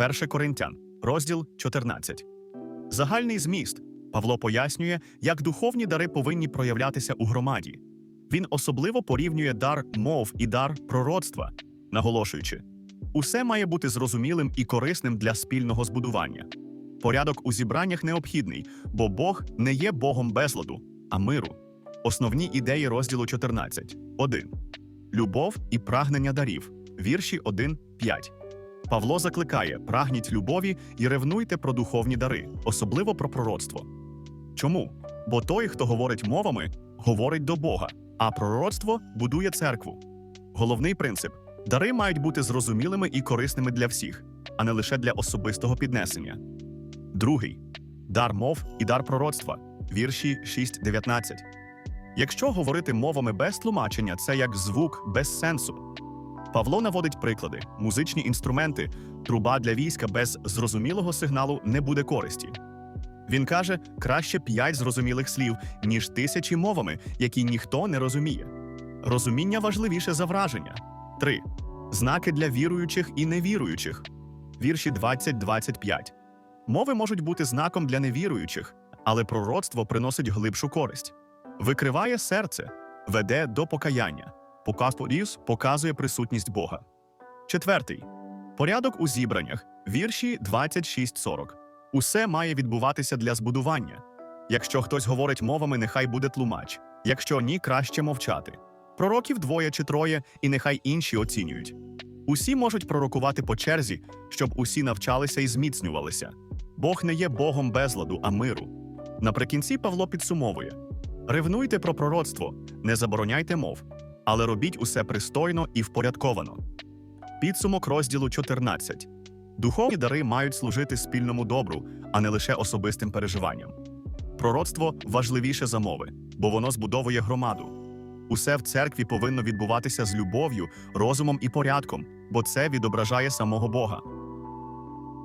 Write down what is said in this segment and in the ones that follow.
1 Коринтян, розділ 14. Загальний зміст Павло пояснює, як духовні дари повинні проявлятися у громаді. Він особливо порівнює дар мов і дар пророцтва, наголошуючи, усе має бути зрозумілим і корисним для спільного збудування. Порядок у зібраннях необхідний, бо Бог не є Богом безладу, а миру. Основні ідеї розділу 14. 1. Любов і прагнення дарів. Вірші 1, 5. Павло закликає: прагніть любові і ревнуйте про духовні дари, особливо про пророцтво. Чому? Бо той, хто говорить мовами, говорить до Бога, а пророцтво будує церкву. Головний принцип: дари мають бути зрозумілими і корисними для всіх, а не лише для особистого піднесення. Другий дар мов і дар пророцтва. Вірші 6.19. Якщо говорити мовами без тлумачення, це як звук без сенсу. Павло наводить приклади: музичні інструменти, труба для війська без зрозумілого сигналу не буде користі. Він каже, краще п'ять зрозумілих слів, ніж тисячі мовами, які ніхто не розуміє. Розуміння важливіше за враження. 3. Знаки для віруючих і невіруючих. Вірші 20-25. Мови можуть бути знаком для невіруючих, але пророцтво приносить глибшу користь. Викриває серце, веде до покаяння. Показ подіс показує присутність Бога. Четвертий. Порядок у зібраннях. Вірші 26-40. Усе має відбуватися для збудування. Якщо хтось говорить мовами, нехай буде тлумач. Якщо ні, краще мовчати. Пророків двоє чи троє, і нехай інші оцінюють. Усі можуть пророкувати по черзі, щоб усі навчалися і зміцнювалися. Бог не є Богом безладу, а миру. Наприкінці Павло підсумовує: ревнуйте про пророцтво, не забороняйте мов, але робіть усе пристойно і впорядковано. Підсумок розділу 14. Духовні дари мають служити спільному добру, а не лише особистим переживанням. Пророцтво важливіше за мови, бо воно збудовує громаду. Усе в церкві повинно відбуватися з любов'ю, розумом і порядком, бо це відображає самого Бога.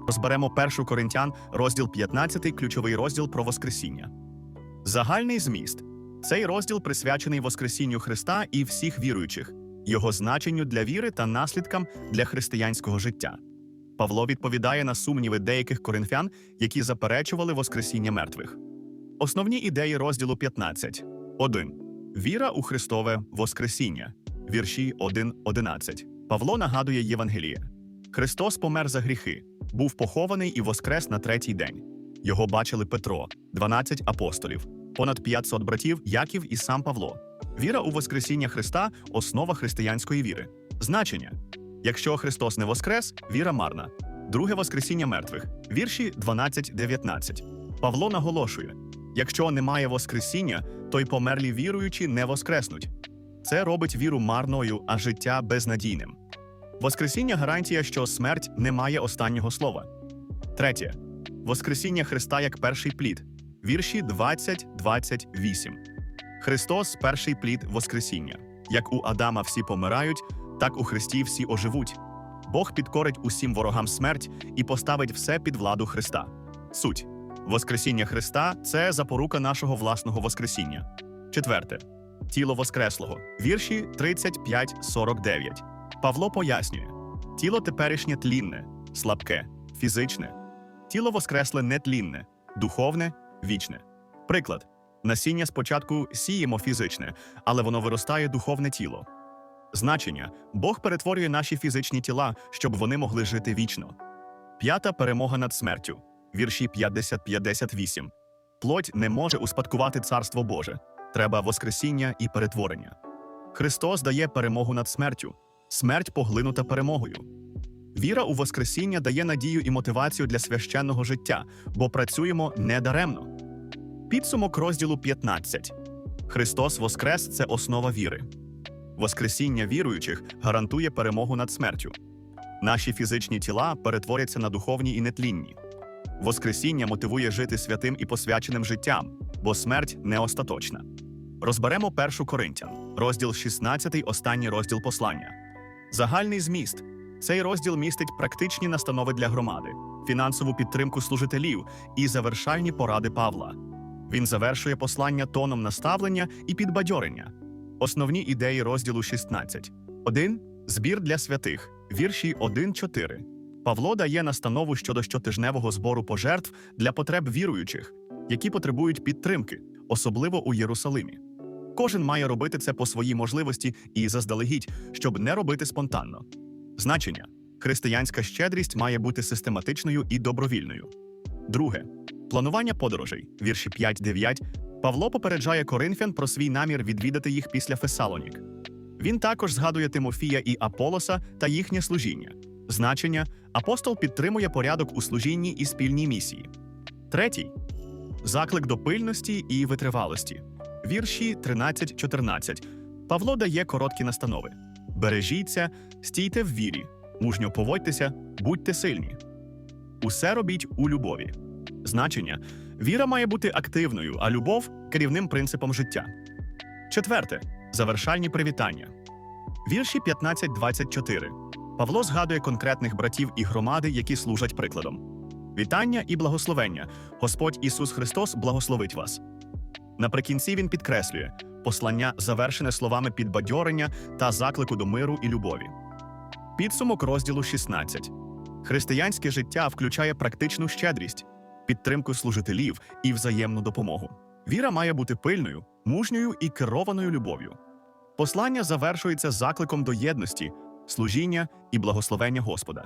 Розберемо 1 Коринтян, розділ 15, ключовий розділ про Воскресіння. Загальний зміст цей розділ присвячений Воскресінню Христа і всіх віруючих, його значенню для віри та наслідкам для християнського життя. Павло відповідає на сумніви деяких коринфян, які заперечували Воскресіння мертвих. Основні ідеї розділу 15. 1. Віра у Христове Воскресіння. Вірші 1.11. Павло нагадує Євангеліє. Христос помер за гріхи, був похований і воскрес на третій день. Його бачили Петро, 12 апостолів, понад 500 братів, Яків і сам Павло. Віра у Воскресіння Христа основа християнської віри. Значення: якщо Христос не воскрес, віра марна. Друге Воскресіння мертвих. Вірші 12-19. Павло наголошує: якщо немає Воскресіння, то й померлі віруючі не воскреснуть. Це робить віру марною, а життя безнадійним. Воскресіння гарантія, що смерть не має останнього слова. Третє. Воскресіння Христа як перший плід. Вірші 20-28. Христос перший плід Воскресіння. Як у Адама всі помирають, так у Христі всі оживуть. Бог підкорить усім ворогам смерть і поставить все під владу Христа. Суть Воскресіння Христа це запорука нашого власного Воскресіння. Четверте. Тіло Воскреслого. Вірші 35-49. Павло пояснює: тіло теперішнє тлінне, слабке, фізичне. Тіло воскресле нетлінне, духовне, вічне. Приклад: насіння спочатку сіємо фізичне, але воно виростає духовне тіло. Значення Бог перетворює наші фізичні тіла, щоб вони могли жити вічно. П'ята перемога над смертю. Вірші 50-58. Плоть не може успадкувати царство Боже. Треба Воскресіння і перетворення. Христос дає перемогу над смертю, смерть поглинута перемогою. Віра у Воскресіння дає надію і мотивацію для священного життя, бо працюємо недаремно. Підсумок розділу 15. Христос Воскрес це основа віри. Воскресіння віруючих гарантує перемогу над смертю. Наші фізичні тіла перетворяться на духовні і нетлінні. Воскресіння мотивує жити святим і посвяченим життям, бо смерть не остаточна. Розберемо першу Коринтян, розділ 16, останній розділ послання. Загальний зміст. Цей розділ містить практичні настанови для громади, фінансову підтримку служителів і завершальні поради Павла. Він завершує послання тоном наставлення і підбадьорення. Основні ідеї розділу 16. 1. Збір для святих. Вірші 1-4. Павло дає настанову щодо щотижневого збору пожертв для потреб віруючих, які потребують підтримки, особливо у Єрусалимі. Кожен має робити це по своїй можливості і заздалегідь, щоб не робити спонтанно. Значення християнська щедрість має бути систематичною і добровільною. Друге планування подорожей, вірші 5-9, Павло попереджає коринфян про свій намір відвідати їх після Фесалонік. Він також згадує Тимофія і Аполоса та їхнє служіння. Значення апостол підтримує порядок у служінні і спільній місії. Третій заклик до пильності і витривалості. Вірші 13-14. Павло дає короткі настанови: бережіться, стійте в вірі, мужньо поводьтеся, будьте сильні. Усе робіть у любові. Значення віра має бути активною, а любов керівним принципом життя. Четверте завершальні привітання. Вірші 15-24. Павло згадує конкретних братів і громади, які служать прикладом. Вітання і благословення. Господь Ісус Христос благословить вас. Наприкінці він підкреслює послання, завершене словами підбадьорення та заклику до миру і любові. Підсумок розділу 16. Християнське життя включає практичну щедрість, підтримку служителів і взаємну допомогу. Віра має бути пильною, мужньою і керованою любов'ю. Послання завершується закликом до єдності, служіння і благословення Господа.